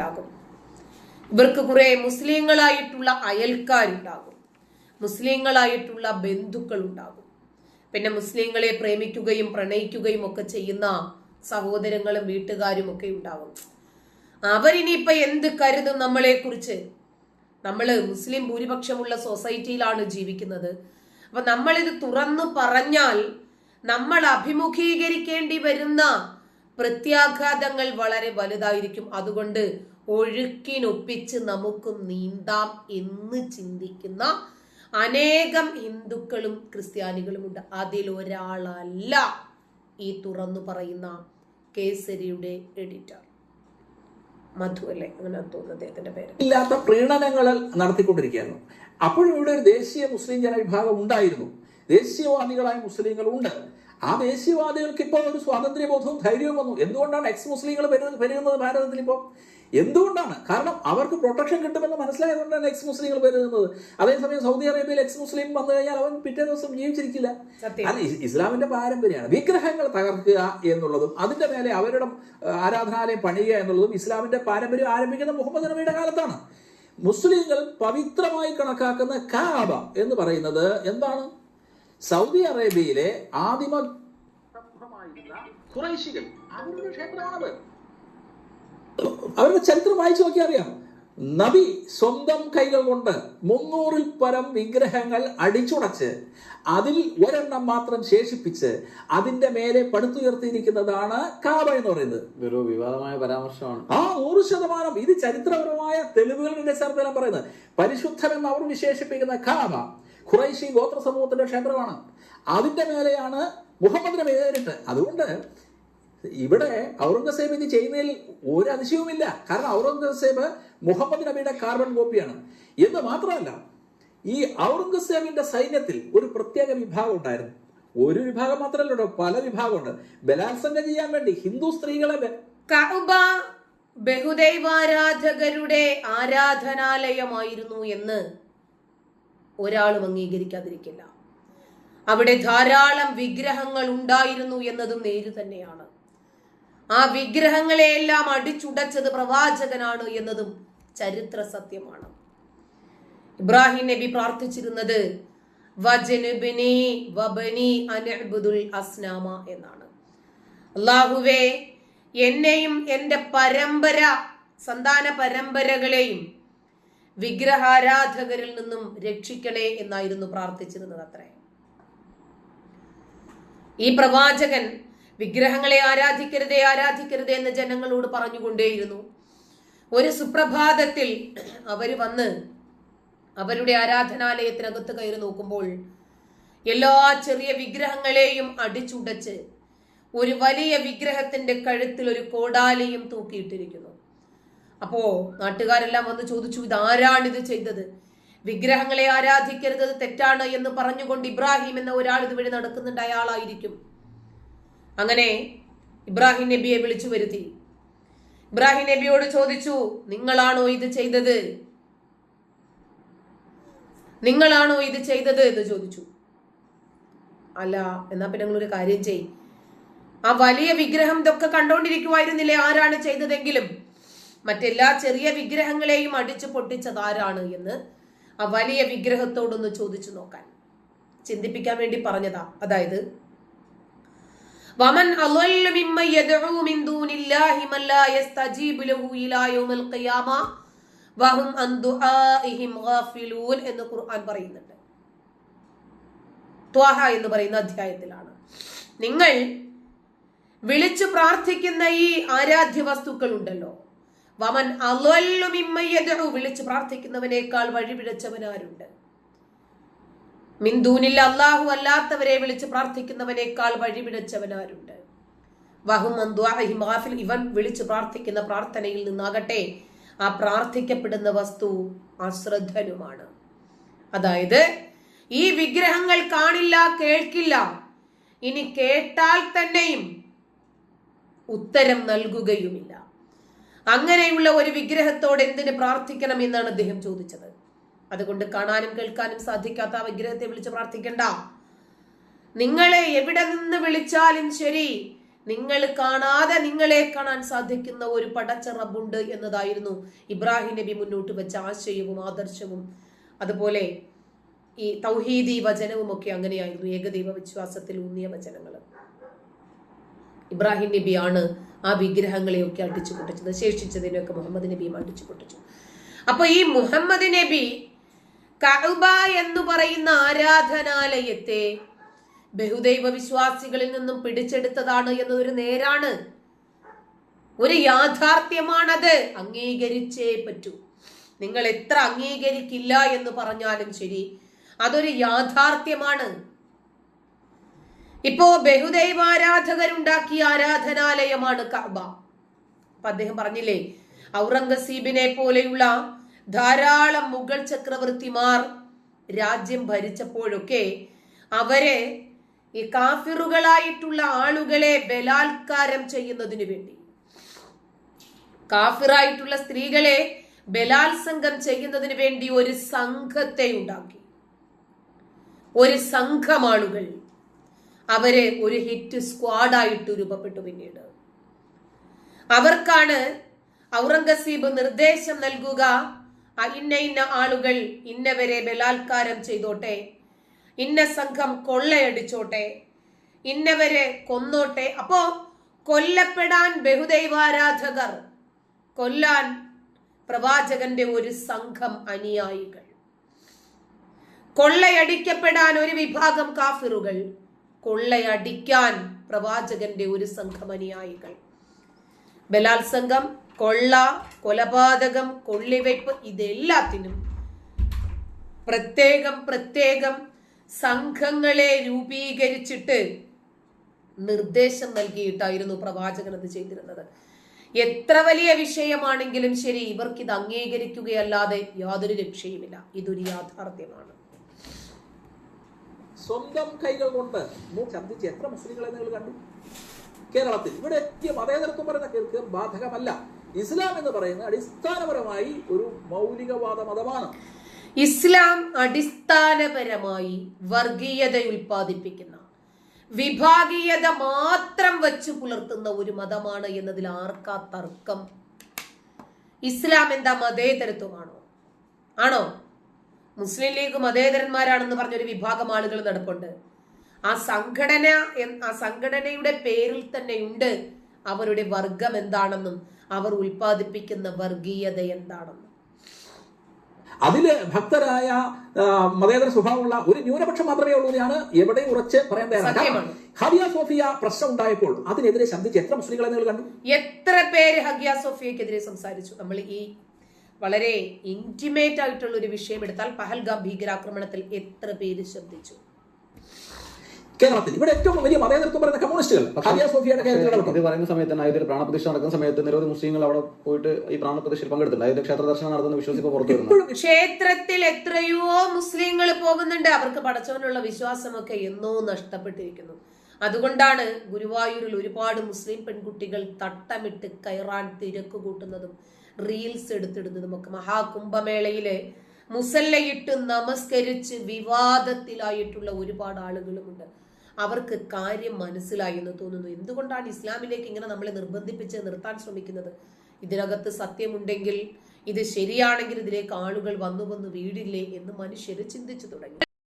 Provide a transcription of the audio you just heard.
ഉണ്ടാകും. ഇവർക്ക് കുറെ മുസ്ലിങ്ങളായിട്ടുള്ള അയൽക്കാരുണ്ടാകും. മുസ്ലിങ്ങളായിട്ടുള്ള ബന്ധുക്കൾ ഉണ്ടാകും പിന്നെ മുസ്ലിങ്ങളെ പ്രേമിക്കുകയും പ്രണയിക്കുകയും ഒക്കെ ചെയ്യുന്ന സഹോദരങ്ങളും വീട്ടുകാരും ഒക്കെ ഉണ്ടാകും അവരിനിയിപ്പൊ എന്ത് കരുതും നമ്മളെ കുറിച്ച് നമ്മൾ മുസ്ലിം ഭൂരിപക്ഷമുള്ള സൊസൈറ്റിയിലാണ് ജീവിക്കുന്നത്. അപ്പൊ നമ്മളിത് തുറന്നു പറഞ്ഞാൽ നമ്മൾ അഭിമുഖീകരിക്കേണ്ടി വരുന്ന പ്രത്യാഘാതങ്ങൾ വളരെ വലുതായിരിക്കും. അതുകൊണ്ട് ഒഴുക്കിനൊപ്പിച്ച് നമുക്ക് നീന്താം എന്ന് ചിന്തിക്കുന്ന അനേകം ഹിന്ദുക്കളും ക്രിസ്ത്യാനികളുമുണ്ട്. അതിലൊരാളല്ല ഈ തുറന്നു പറയുന്ന കേസരിയുടെ എഡിറ്റർ മധു അല്ലേ? അങ്ങനെ തോന്നുന്നു അദ്ദേഹത്തിന്റെ പേര്. ഇല്ലാത്ത പ്രീണനങ്ങൾ നടത്തിക്കൊണ്ടിരിക്കുകയായിരുന്നു അപ്പോഴും ഇവിടെ ഒരു ദേശീയ മുസ്ലിം ജനവിഭാഗം ഉണ്ടായിരുന്നു. ദേശീയവാദികളായ മുസ്ലിങ്ങൾ ഉണ്ട് ആ ദേശീയവാദികൾക്ക് ഇപ്പോൾ ഒരു സ്വാതന്ത്ര്യബോധവും ധൈര്യവും വന്നു. എന്തുകൊണ്ടാണ് എക്സ് മുസ്ലിങ്ങൾ പെരുകുന്നത് ഭാരതത്തിൽ ഇപ്പോൾ എന്തുകൊണ്ടാണ്? കാരണം അവർക്ക് പ്രൊട്ടക്ഷൻ കിട്ടുമെന്ന് മനസ്സിലായതുകൊണ്ടാണ് എക്സ് മുസ്ലിങ്ങൾ വരുന്നത്. അതേസമയം സൗദി അറേബ്യയിൽ എക്സ് മുസ്ലിം വന്നു കഴിഞ്ഞാൽ അവൻ പിറ്റേ ദിവസം ജീവിച്ചിരിക്കില്ല. അത് അല്ല ഇസ്ലാമിന്റെ പാരമ്പര്യമാണ്. വിഗ്രഹങ്ങൾ തകർക്കുക എന്നുള്ളതും അതിന്റെ മേലെ അവരുടെ ആരാധനാലയം പണിയുക എന്നുള്ളതും ഇസ്ലാമിന്റെ പാരമ്പര്യം ആരംഭിക്കുന്ന മുഹമ്മദ് നബിയുടെ കാലത്താണ്. മുസ്ലിങ്ങൾ പവിത്രമായി കണക്കാക്കുന്ന കാബ എന്ന് പറയുന്നത് എന്താണ്? സൗദി അറേബ്യയിലെ ആദിമ ഖുറൈശികൾ അവരുടെ ക്ഷേത്രമാണത്. അവരുടെ ചരിത്രം വായിച്ചു നോക്കിയാൽ അറിയാം. നബി സ്വന്തം കൈകൾ കൊണ്ട് മുന്നൂറിൽ പരം വിഗ്രഹങ്ങൾ അടിച്ചുടച്ച് അതിൽ ഒരെണ്ണം മാത്രം ശേഷിപ്പിച്ച് അതിന്റെ മേലെ പടുത്തുയർത്തിയിരിക്കുന്നതാണ് കാബ എന്ന് പറയുന്നത്. ഒരു വിവാദമായ പരാമർശമാണ്. ആ നൂറ് ശതമാനം. ഇത് ചരിത്രപരമായ തെളിവുകളുടെ അടിസ്ഥാനത്തിലാണ് പറയുന്നത്. പരിശുദ്ധമെന്ന് അവർ വിശേഷിപ്പിക്കുന്ന കാബ ഖുറൈശി ഗോത്ര സമൂഹത്തിന്റെ ക്ഷേത്രമാണ്. അതിന്റെ മേലെയാണ് മുഹമ്മദിനെ നേരിട്ട് അതുകൊണ്ട് ഇവിടെ ഔറംഗസേബ് ഇത് ചെയ്യുന്നതിൽ ഒരു അതിശയവുമില്ല. കാരണം ഔറംഗസേബ് മുഹമ്മദ് നബിയുടെ കാർബൺ കോപ്പിയാണ് എന്ന് മാത്രമല്ല ഈ ഔറംഗസേബിന്റെ സൈന്യത്തിൽ ഒരു പ്രത്യേക വിഭാഗം ഉണ്ടായിരുന്നു. ഒരു വിഭാഗം മാത്രമല്ല പല വിഭാഗമുണ്ട്. ബലാത്സംഗം ചെയ്യാൻ വേണ്ടി ഹിന്ദു സ്ത്രീകളെ ബഹുദൈവാരാധകരുടെ ആരാധനാലയമായിരുന്നു എന്ന് ഒരാളും അംഗീകരിക്കാതിരിക്കില്ല. അവിടെ ധാരാളം വിഗ്രഹങ്ങൾ ഉണ്ടായിരുന്നു എന്നതും നേര് തന്നെയാണ് ആ വിഗ്രഹങ്ങളെയെല്ലാം അടിച്ചുടച്ചത് പ്രവാചകനാണ് എന്നതും ചരിത്ര സത്യമാണ്. ഇബ്രാഹിം നബി പ്രാർത്ഥിച്ചിരുന്നത് അസ്നാമ എന്നാണ്. അള്ളാഹുവേ എന്നെയും എന്റെ പരമ്പര സന്താന പരമ്പരകളെയും വിഗ്രഹാരാധകരിൽ നിന്നും രക്ഷിക്കണേ എന്നായിരുന്നു പ്രാർത്ഥിച്ചിരുന്നത് അത്രേ. ഈ പ്രവാചകൻ വിഗ്രഹങ്ങളെ ആരാധിക്കരുതേ ആരാധിക്കരുതേ എന്ന് ജനങ്ങളോട് പറഞ്ഞുകൊണ്ടേയിരുന്നു. ഒരു സുപ്രഭാതത്തിൽ അവർ വന്ന് അവരുടെ ആരാധനാലയത്തിനകത്ത് കയറി നോക്കുമ്പോൾ എല്ലാ ചെറിയ വിഗ്രഹങ്ങളെയും അടിച്ചുടച്ച് ഒരു വലിയ വിഗ്രഹത്തിന്റെ കഴുത്തിൽ ഒരു കോടാലിയും തൂക്കിയിട്ടിരിക്കുന്നു. അപ്പോ നാട്ടുകാരെല്ലാം വന്ന് ചോദിച്ചു ഇതാരാണിത് ചെയ്തത്? വിഗ്രഹങ്ങളെ ആരാധിക്കരുത് തെറ്റാണ് എന്ന് പറഞ്ഞുകൊണ്ട് ഇബ്രാഹിം എന്ന ഒരാൾ ഇതുവഴി നടക്കുന്നുണ്ട് അയാളായിരിക്കും. അങ്ങനെ ഇബ്രാഹിം നബിയെ വിളിച്ചു വരുത്തി. ഇബ്രാഹിം നബിയോട് ചോദിച്ചു നിങ്ങളാണോ ഇത് ചെയ്തത്? നിങ്ങളാണോ ഇത് ചെയ്തത്? എന്ന് ചോദിച്ചു. അല്ല എന്നാ പിന്നെ നിങ്ങളൊരു കാര്യം ചെയ് ആ വലിയ വിഗ്രഹം ഇതൊക്കെ കണ്ടോണ്ടിരിക്കുമായിരുന്നില്ലേ ആരാണ് ചെയ്തതെങ്കിലും? മറ്റെല്ലാ ചെറിയ വിഗ്രഹങ്ങളെയും അടിച്ചു പൊട്ടിച്ചത് ആരാണ്? എന്ന് ആ വലിയ വിഗ്രഹത്തോടൊന്ന് ചോദിച്ചു നോക്കാൻ. ചിന്തിപ്പിക്കാൻ വേണ്ടി പറഞ്ഞതാ. അതായത് എന്ന് ഖുർആൻ പറയുന്നുണ്ട്. എന്ന് പറയുന്ന അധ്യായത്തിലാണ്. നിങ്ങൾ വിളിച്ചു പ്രാർത്ഥിക്കുന്ന ഈ ആരാധ്യ വസ്തുക്കൾ ഉണ്ടല്ലോ വമൻ വിളിച്ചു പ്രാർത്ഥിക്കുന്നവനേക്കാൾ വഴിപിഴച്ചവനാരുണ്ട്. മിന്ദൂനിൽ അള്ളാഹു അല്ലാത്തവരെ വിളിച്ച് പ്രാർത്ഥിക്കുന്നവനേക്കാൾ വഴിപിടച്ചവനാരുണ്ട്. വഹും അന്ത്വാഹിം ഗാഫിൽ ഇവൻ വിളിച്ച് പ്രാർത്ഥിക്കുന്ന പ്രാർത്ഥനയിൽ നിന്നാകട്ടെ ആ പ്രാർത്ഥിക്കപ്പെടുന്ന വസ്തു അശ്രദ്ധനുമാണ്. അതായത് ഈ വിഗ്രഹങ്ങൾ കാണില്ല കേൾക്കില്ല ഇനി കേട്ടാൽ തന്നെയും ഉത്തരം നൽകുകയുമില്ല. അങ്ങനെയുള്ള ഒരു വിഗ്രഹത്തോട് എന്തിന് പ്രാർത്ഥിക്കണം എന്നാണ് അദ്ദേഹം ചോദിച്ചത്. അതുകൊണ്ട് കാണാനും കേൾക്കാനും സാധിക്കാത്ത ആ വിഗ്രഹത്തെ വിളിച്ച് പ്രാർത്ഥിക്കണ്ട. നിങ്ങളെ എവിടെ നിന്ന് വിളിച്ചാലും ശരി നിങ്ങൾ കാണാതെ നിങ്ങളെ കാണാൻ സാധിക്കുന്ന ഒരു പടച്ച റബ്ബുണ്ട് എന്നതായിരുന്നു ഇബ്രാഹിം നബി മുന്നോട്ട് വെച്ച ആശയവും ആദർശവും. അതുപോലെ ഈ തൗഹീദി വചനവും ഒക്കെ അങ്ങനെയായിരുന്നു ഏകദൈവ വിശ്വാസത്തിൽ ഊന്നിയ വചനങ്ങൾ. ഇബ്രാഹിം നബിയാണ് ആ വിഗ്രഹങ്ങളെയൊക്കെ അടിച്ചു പൊട്ടിച്ചത് ശേഷിച്ചതിനൊക്കെ മുഹമ്മദ് നബിയും അടിച്ചു പൊട്ടിച്ചു അപ്പൊ ഈ മുഹമ്മദ് നബി കഅബ എന്ന് പറയുന്ന ആരാധനാലയത്തെ ബഹുദൈവ വിശ്വാസികളിൽ നിന്നും പിടിച്ചെടുത്തതാണ് എന്നതൊരു നേരാണ്. ഒരു യാഥാർത്ഥ്യമാണത്. അംഗീകരിച്ചേ പറ്റൂ. നിങ്ങൾ എത്ര അംഗീകരിക്കില്ല എന്ന് പറഞ്ഞാലും ശരി അതൊരു യാഥാർത്ഥ്യമാണ്. ഇപ്പോ ബഹുദൈവാരാധകരുണ്ടാക്കിയ ആരാധനാലയമാണ് കഅബ. അപ്പൊ അദ്ദേഹം പറഞ്ഞില്ലേ ഔറംഗസീബിനെ പോലെയുള്ള ധാരാളം മുഗൾ ചക്രവർത്തിമാർ രാജ്യം ഭരിച്ചപ്പോഴൊക്കെ അവരെ ഈ കാഫിറുകളായിട്ടുള്ള ആളുകളെ ബലാത്കാരം ചെയ്യുന്നതിനു വേണ്ടി കാഫിറായിട്ടുള്ള സ്ത്രീകളെ ബലാത്സംഗം ചെയ്യുന്നതിന് വേണ്ടി ഒരു സംഘത്തെ ഉണ്ടാക്കി. ഒരു സംഘം ആളുകൾ അവരെ ഒരു ഹിറ്റ് സ്ക്വാഡായിട്ട് രൂപപ്പെട്ടു പിന്നീട്. അവർക്കാണ് ഔറംഗസീബ് നിർദ്ദേശം നൽകുക ഇന്ന ഇന്ന ആളുകൾ ഇന്നവരെ ബലാത്കാരം ചെയ്തോട്ടെ. ഇന്ന സംഘം കൊള്ളയടിച്ചോട്ടെ. ഇന്നവരെ കൊന്നോട്ടെ. അപ്പോ കൊല്ലപ്പെടാൻ ബഹുദൈവാരാധകർ കൊല്ലാൻ പ്രവാചകന്റെ ഒരു സംഘം അനുയായികൾ. കൊള്ളയടിക്കപ്പെടാൻ ഒരു വിഭാഗം കാഫിറുകൾ കൊള്ളയടിക്കാൻ പ്രവാചകന്റെ ഒരു സംഘം അനുയായികൾ. ബലാത്സംഗം കൊള്ള കൊലപാതകം കൊള്ളിവയ്പ് ഇതെല്ലാത്തിനും പ്രത്യേകം പ്രത്യേകം സംഘങ്ങളെ രൂപീകരിച്ചിട്ട് നിർദ്ദേശം നൽകിയിട്ടായിരുന്നു പ്രവാചകൻ അത് ചെയ്തിരുന്നത്. എത്ര വലിയ വിഷയമാണെങ്കിലും ശരി ഇവർക്ക് ഇത് അംഗീകരിക്കുകയല്ലാതെ യാതൊരു രക്ഷയുമില്ല. ഇതൊരു യാഥാർത്ഥ്യമാണ്. സ്വന്തം കൈകൾ കൊണ്ട് ഛർദ്ദിച്ച് എത്ര മുസ്ലിങ്ങളെ നിങ്ങൾ കണ്ടു? കേരളത്തിൽ. ഇവിടെ മതേതരത്വം പറയുന്ന കേൾക്ക് ബാധകമല്ല. ഇസ്ലാം എന്ന് പറയുന്നത് അടിസ്ഥാനപരമായി ഒരു മൗലികവാദ മതമാണ് ഇസ്ലാം അടിസ്ഥാനപരമായി വർഗീയത ഉൽപ്പാദിപ്പിക്കുന്ന വിഭാഗീയത മാത്രം വച്ചു പുലർത്തുന്ന ഒരു മതമാണ് എന്നതിൽ ആർക്കാ തർക്കം? ഇസ്ലാം എന്താ മതേതരത്വമാണോ? ആണോ? മുസ്ലിം ലീഗ് മതേതരന്മാരാണെന്ന് പറഞ്ഞൊരു വിഭാഗം ആളുകൾ നടപ്പുണ്ട്. ആ സംഘടന ആ സംഘടനയുടെ പേരിൽ തന്നെ ഉണ്ട് അവരുടെ വർഗം എന്താണെന്നും അവർ ഉൽപ്പാദിപ്പിക്കുന്ന വർഗീയത എന്താണെന്ന്. അതിൽ ഭക്തരായ മതേതര സ്വഭാവമുള്ള ഒരു ന്യൂനപക്ഷം മാത്രമേ ഉള്ളൂ എന്നാണ് എവിടെ ഉറച്ച് പറയാൻ തയ്യാറാണ്. ഹബിയ സോഫിയ പ്രശ്നം ഉണ്ടായപ്പോൾ അതിനെതിരെ ശബ്ദിച്ച് എത്ര മുസ്ലിങ്ങളെ നിങ്ങൾ കണ്ടു? എത്ര പേര് ഹഗിയ സോഫിയക്കെതിരെ സംസാരിച്ചു? നമ്മൾ ഈ വളരെ ഇന്റിമേറ്റ് ആയിട്ടുള്ള ഒരു വിഷയം എടുത്താൽ പഹൽഗാം ഭീകരാക്രമണത്തിൽ എത്ര പേര് ശബ്ദിച്ചു? കേരളത്തിൽ. ഇവിടെ ഏറ്റവും വലിയ മതേതൃത്വം പറയുന്ന കമ്മ്യൂണിസ്റ്റുകൾ ഹബിയ സോഫിയയുടെ കേരളത്തിൽ ഇത് പറയുന്ന സമയത്ത് തന്നെ അയോധ്യയിൽ പ്രാണപ്രതിഷ്ഠ നടക്കുന്ന സമയത്ത് നിരവധി മുസ്ലിങ്ങൾ അവിടെ പോയിട്ട് ഈ പ്രാണപ്രതിഷ്ഠയിൽ പങ്കെടുത്തിട്ടുണ്ട്. അയോധ്യ ക്ഷേത്ര ദർശനം നടത്തുന്ന വിശ്വാസം ഇപ്പോൾ പുറത്തു വരുന്നു. ക്ഷേത്രത്തിൽ എത്രയോ മുസ്ലിങ്ങൾ പോകുന്നുണ്ട്. അവർക്ക് പടച്ചവനുള്ള വിശ്വാസമൊക്കെ എന്നോ നഷ്ടപ്പെട്ടിരിക്കുന്നു. അതുകൊണ്ടാണ് ഗുരുവായൂരിൽ ഒരുപാട് മുസ്ലിം പെൺകുട്ടികൾ തട്ടമിട്ട് കയറാൻ തിരക്ക് കൂട്ടുന്നതും റീൽസ് എടുത്തിടുന്നതും ഒക്കെ. മഹാകുംഭമേളയിൽ മുസല്ലയിട്ട് നമസ്കരിച്ച് വിവാദത്തിലായിട്ടുള്ള ഒരുപാട് ആളുകളുമുണ്ട്. അവർക്ക് കാര്യം മനസ്സിലായി എന്ന് തോന്നുന്നു. എന്തുകൊണ്ടാണ് ഇസ്ലാമിലേക്ക് ഇങ്ങനെ നമ്മളെ നിർബന്ധിപ്പിച്ച് നിർത്താൻ ശ്രമിക്കുന്നത്? ഇതിനകത്ത് സത്യമുണ്ടെങ്കിൽ ഇത് ശരിയാണെങ്കിൽ ഇതിലേക്ക് ആളുകൾ വന്നു വന്ന് വീടില്ലേ എന്ന് മനുഷ്യർ ചിന്തിച്ചു തുടങ്ങി.